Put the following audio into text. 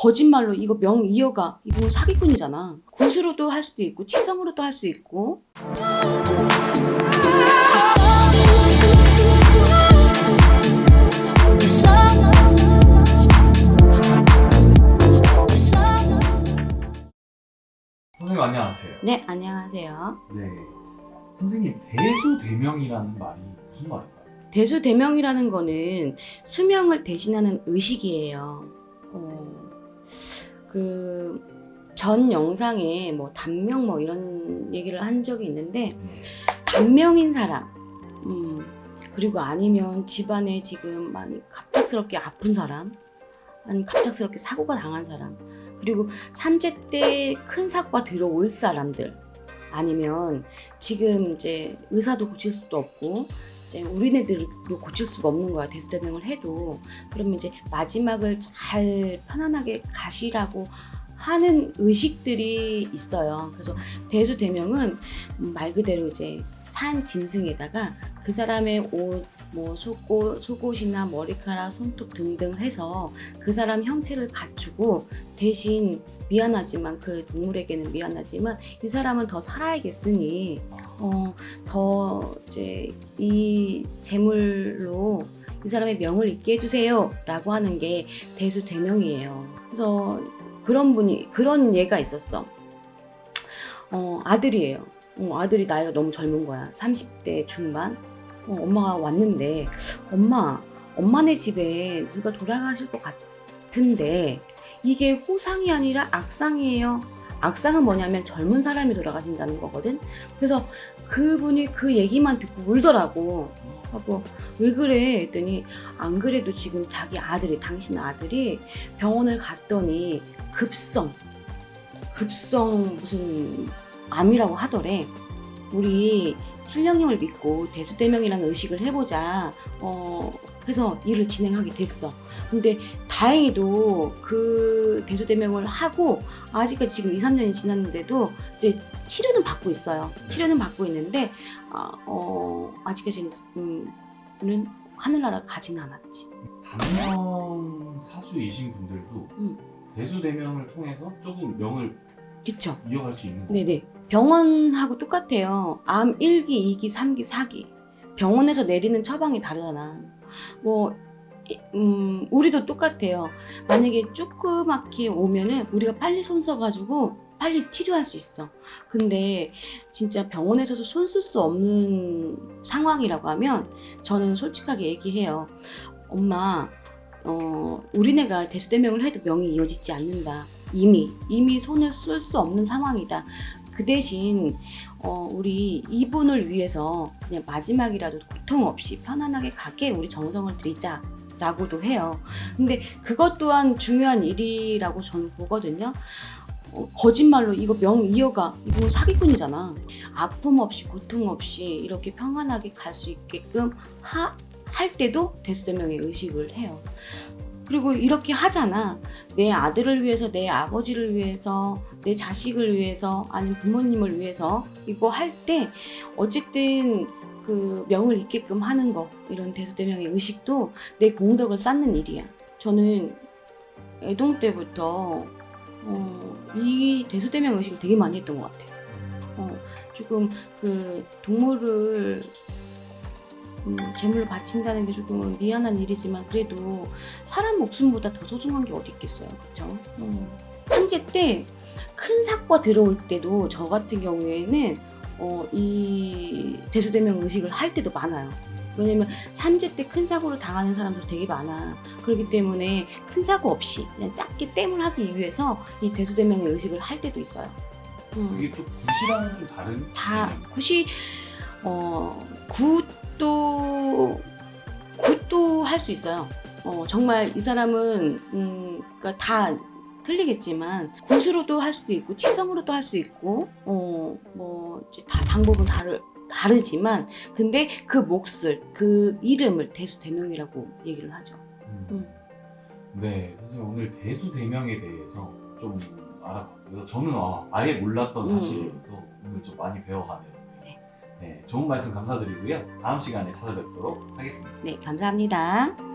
거짓말로 이거 명 이어가 이거 사기꾼이잖아. 굿으로도 할 수도 있고 치성으로도 할 수 있고 선생님 안녕하세요. 네 안녕하세요. 네. 선생님 대수대명이라는 말이 무슨 말일까요? 대수대명이라는 거는 수명을 대신하는 의식이에요. 어, 그 전 영상에 뭐 단명 뭐 이런 얘기를 한 적이 있는데 단명인 사람, 음, 그리고 아니면 집안에 지금 많이 갑작스럽게 아픈 사람, 아니면 갑작스럽게 사고가 당한 사람, 그리고 삼재 때 큰 사고가 들어올 사람들, 아니면 지금 이제 의사도 고칠 수도 없고 이제 우리네들도 고칠 수가 없는 거야 대수대명을 해도 그러면 이제 마지막을 잘 편안하게 가시라고 하는 의식들이 있어요. 그래서 대수대명은 음, 말 그대로 이제 산 짐승에다가 그 사람의 옷, 뭐 속옷, 속옷이나 머리카락, 손톱 등등 해서 그 사람 형체를 갖추고 대신 미안하지만 그 동물에게는 미안하지만 이 사람은 더 살아야겠으니 어, 더 이제 이 재물로 이 사람의 명을 잊게 해주세요라고 하는 게 대수 대명이에요. 그래서 그런 분이 그런 예가 있었어. 어, 아들이에요. 어, 아들이 나이가 너무 젊은 거야. 30대 중반. 어, 엄마가 왔는데 엄마, 엄마네 집에 누가 돌아가실 것 같은데 이게 호상이 아니라 악상이에요. 악상은 뭐냐면 젊은 사람이 돌아가신다는 거거든. 그래서 그분이 그 얘기만 듣고 울더라고. 하고 왜 그래 했더니 안 그래도 지금 자기 아들이 당신 아들이 병원을 갔더니 급성 급성 무슨 암이라고 하더래. 우리 신령님을 믿고 대수대명이라는 의식을 해보자. 어, 해서 일을 진행하게 됐어. 근데 다행히도 그 대수대명을 하고 아직까지 지금 2, 3년이 지났는데도 이제 치료는 받고 있어요. 치료는 받고 있는데 아, 어, 아직까지는 음, 는 하늘나라 가지는 않았지. 단명 사수이신 분들도 음. 대수대명을 통해서 조금 명을 그쵸? 이어갈 수 있는 거예요. 네네. 병원하고 똑같아요. 암 1기, 2기, 3기, 4기. 병원에서 내리는 처방이 다르잖아. 뭐, 이- 음, 우리도 똑같아요. 만약에 조그맣게 오면은 우리가 빨리 손 써가지고 빨리 치료할 수 있어. 근데 진짜 병원에서도 손 쓸 수 없는 상황이라고 하면 저는 솔직하게 얘기해요. 엄마, 어, 우리네가 대수대명을 해도 명이 이어지지 않는다. 이미, 이미 손을 쓸 수 없는 상황이다. 그 대신 어, 우리 이분을 위해서 그냥 마지막이라도 고통 없이 편안하게 가게 우리 정성을 드리자. 라고도 해요. 근데 그것 또한 중요한 일이라고 저는 보거든요. 어, 거짓말로 이거 명 이어가 이거 사기꾼이잖아. 아픔 없이 고통 없이 이렇게 평안하게 갈 수 있게끔 하, 할 때도 대수대명의 의식을 해요. 그리고 이렇게 하잖아. 내 아들을 위해서, 내 아버지를 위해서, 내 자식을 위해서, 아니면 부모님을 위해서 이거 할 때 어쨌든 그 명을 잊게끔 하는 거 이런 대수대명의 의식도 내 공덕을 쌓는 일이야. 저는 애동 때부터 어, 이 대수대명 의식을 되게 많이 했던 것 같아요. 어, 조금 그 동물을 음, 제물로 바친다는 게 조금 미안한 일이지만 그래도 사람 목숨보다 더 소중한 게 어디 있겠어요, 그렇죠? 삼재 때큰 사고가 들어올 때도 저 같은 경우에는 어, 이 대수대명 의식을 할 때도 많아요. 왜냐면 삼재 때 큰 사고를 당하는 사람들 되게 많아. 그렇기 때문에 큰 사고 없이 그냥 작게 땜을 하기 위해서 이 대수대명의 의식을 할 때도 있어요. 음. 그게 또 굿이랑은 좀 다른 다. 굿이 어 굿 도 굿도 할 수 있어요. 어 정말 이 사람은 음 그러니까 다 틀리겠지만 굿으로도 할 수도 있고 치성으로도 할 수 있고 어뭐 이제 다 방법은 다르 다르지만 근데 그 몫을 그 이름을 대수대명이라고 얘기를 하죠. 음. 음. 네, 선생님 오늘 대수대명에 대해서 좀 알아봤고요. 저는 아, 아예 몰랐던 음. 사실이어서 오늘 좀 많이 배워가네요. 네. 네, 좋은 말씀 감사드리고요. 다음 시간에 찾아뵙도록 하겠습니다. 네 감사합니다.